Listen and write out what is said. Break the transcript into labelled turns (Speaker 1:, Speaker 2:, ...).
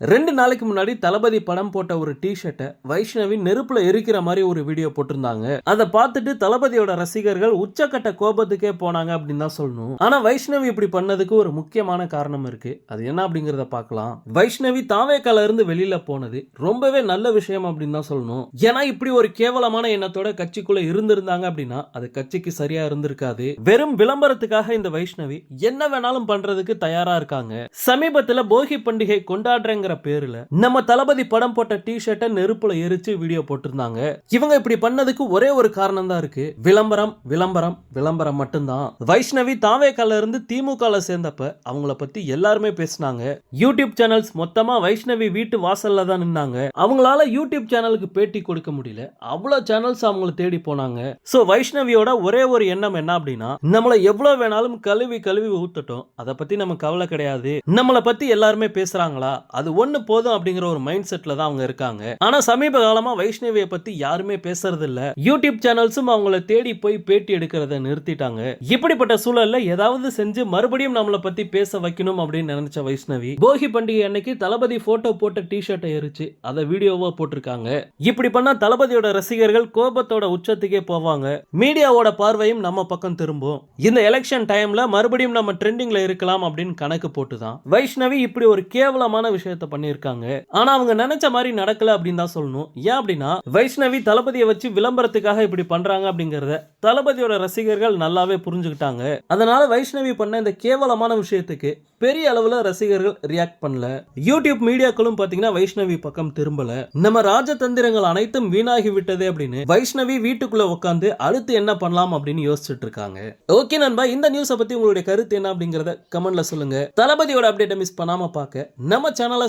Speaker 1: ரெண்டு நாளைக்கு முன்னாடி தளபதி படம் போட்ட ஒரு டி ஷர்ட்டை வைஷ்ணவி நெருப்புல எரிக்கிற மாதிரி ஒரு வீடியோ போட்டிருந்தாங்க. அதை பார்த்துட்டு தளபதியோட ரசிகர்கள் உச்சக்கட்ட கோபத்துக்கே போனாங்க அப்படின்னு தான் சொல்லணும். ஆனா வைஷ்ணவி இப்படி பண்ணதுக்கு ஒரு முக்கியமான காரணம் இருக்கு. அது என்ன அப்படிங்கறத பார்க்கலாம். வைஷ்ணவி தாவேக்கால இருந்து வெளியில போனது ரொம்பவே நல்ல விஷயம் அப்படின்னு தான் சொல்லணும். ஏன்னா இப்படி ஒரு கேவலமான எண்ணத்தோட கட்சிக்குள்ள இருந்திருந்தாங்க அப்படின்னா அது கட்சிக்கு சரியா இருந்திருக்காது. வெறும் விளம்பரத்துக்காக இந்த வைஷ்ணவி என்ன வேணாலும் பண்றதுக்கு தயாரா இருக்காங்க. சமீபத்துல போகி பண்டிகை கொண்டாடுறேங்கிற பேர்ல நம்ம தளபதி படம் போட்ட டி ஷர்ட்டை நெருப்புல எரிச்சு வீடியோ போட்டிருந்தாங்க. இவங்க இப்படி பண்ணதுக்கு ஒரே ஒரு காரணம் தான் இருக்கு. விளம்பரம் விளம்பரம் விளம்பரம் மட்டும்தான். வைஷ்ணவி தாவேக்கால இருந்து திமுகல சேர்ந்தப்ப அவங்கள பத்தி எல்லாருமே பேசினாங்க. யூடியூப் சேனல்ஸ் மொத்தமா வைஷ்ணவி வீட்டு வாசல்ல தான் நின்னாங்க. அவங்களால யூடியூப் சேனலுக்கு பேட்டி கொடுக்க முடியல. அவ்வளவு சேனல்ஸ் அவங்கள தேடி போனாங்க. சோ வைஷ்ணவியோட ஒரே ஒரு எண்ணம் என்ன அப்படின்னா நம்மள எவ்வளவு வேணாலும் கழுவி கழுவி ஊத்தட்டும். அதை பத்தி நம்ம கவலை கிடையாது. நம்மளை பத்தி எல்லாருமே பேசுறாங்களா? அது ஒன்று போதும் அப்படிங்கிற ஒரு மைண்ட் செட்ல தான் அவங்க இருக்காங்க. ஆனா சமீப காலமா வைஷ்ணவியை பத்தி யாருமே பேசுறது இல்லை யூடியூப் சேனல்ஸும் அவங்கள தேடி போய் பேட்டி எடுக்கிறத நிறுத்திட்டாங்க. இப்படிப்பட்ட சூழல்ல ஏதாவது செஞ்சு மறுபடியும் நம்மளை பத்தி பேச வைக்கணும் அப்படின்னு நினைச்ச வைஷ்ணவி போகி பண்டிகை அன்னைக்கு தளபதி போட்டோ போட்ட டி ஷர்ட்டை எரிச்சு அதை வீடியோவா போட்டிருக்காங்க. இப்படி பண்ணா தளபதியோட ரசிகர்கள் கோபத்தோட உச்சத்துக்கே போவாங்க. மீடியாவோட பார்வையும் நம்ம பக்கம் திரும்பும். இந்த எலெக்ஷன் டைம்ல மறுபடியும் நம்ம ட்ரெண்டிங்ல இருக்கலாம் அப்படின்னு கணக்கு போட்டுதான். வைஷ்ணவி இப்படி ஒரு கேவலமான விஷயத்த பண்ணியிருக்காங்க. ஆனா அவங்க நினைச்ச மாதிரி நடக்கல அப்படின்னு தான் சொல்லணும். ஏன் அப்படின்னா வைஷ்ணவி தளபதியை வச்சு விளம்பரத்துக்காக இப்படி பண்றாங்க அப்படிங்கறத தளபதியோட ரசிகர்கள் நல்லாவே புரிஞ்சுக்கிட்டாங்க. அதனால வைஷ்ணவி பண்ண இந்த கேவலமான விஷயத்துக்கு பெரிய அளவுல ரசிகர்கள் ரியாக்ட் பண்ணல. யூடியூப் மீடியாக்களும் பாத்தீங்கன்னா வைஷ்ணவி பக்கம் திரும்பல. நம்ம ராஜதந்திரங்கள் அனைத்தும் வீணாகி விட்டது அப்படின்னு வைஷ்ணவி வீட்டுக்குள்ள உட்காந்து அடுத்து என்ன பண்ணலாம் அப்படின்னு யோசிச்சுட்டு இருக்காங்க. ஓகே நண்பா இந்த நியூஸை பத்தி உங்களுடைய கருத்து என்ன அப்படிங்கறத கமெண்ட்ல சொல்லுங்க. தளபதியோட அப்டேட்டை மிஸ் பண்ணாம பார்க்க நம்ம சேனலை